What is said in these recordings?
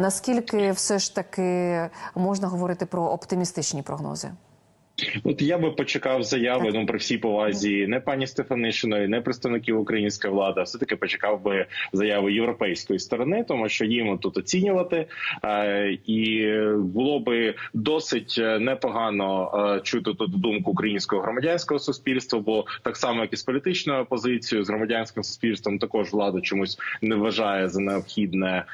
Наскільки все ж таки можна говорити про оптимістичні прогнози? От я би почекав заяви. Ну при всій повазі не пані Стефанишиної, не представників української влади. а Все таки почекав би заяви європейської сторони, тому що їм тут оцінювати. Е, і було би досить е, непогано е, чути тут думку українського громадянського суспільства. Бо так само, як і з політичною опозицією, з громадянським суспільством, також влада чомусь не вважає за необхідне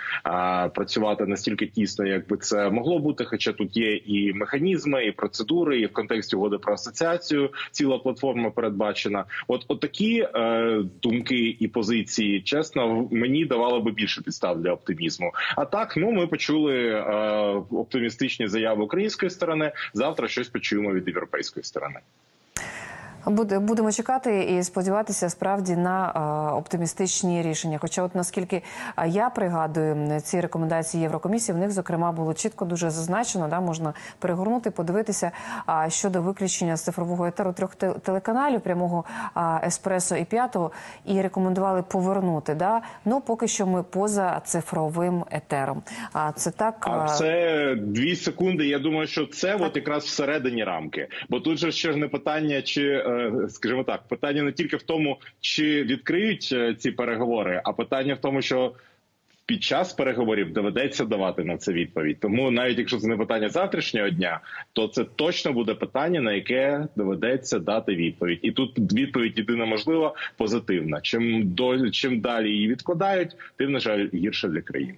працювати настільки тісно, як би це могло бути. Хоча тут є і механізми, і процедури, і в контексті угоди про асоціацію ціла платформа передбачена. От, от такі е, думки і позиції, чесно, мені давало би більше підстав для оптимізму. А так, ну ми почули е, оптимістичні заяви української сторони. Завтра щось почуємо від європейської сторони. Буде будемо чекати і сподіватися справді на е, оптимістичні рішення. Хоча, от наскільки е, я пригадую ці рекомендації Єврокомісії, в них зокрема було чітко дуже зазначено. Да, можна перегорнути, подивитися щодо виключення з цифрового етеру трьох телеканалів прямого еспресо і п'ятого, і рекомендували повернути. Да? Ну поки що ми поза цифровим етером. А це так А е, це дві секунди. Я думаю, що це от якраз всередині рамки. Бо тут же ще ж не питання, чи е, скажімо так, питання не тільки в тому, чи відкриють е, ці переговори, а питання в тому, що. Під час переговорів доведеться давати на це відповідь. Тому навіть якщо це не питання завтрашнього дня, то це точно буде питання, на яке доведеться дати відповідь. І тут відповідь єдина можлива позитивна. Чим до чим далі її відкладають, тим на жаль гірше для країни.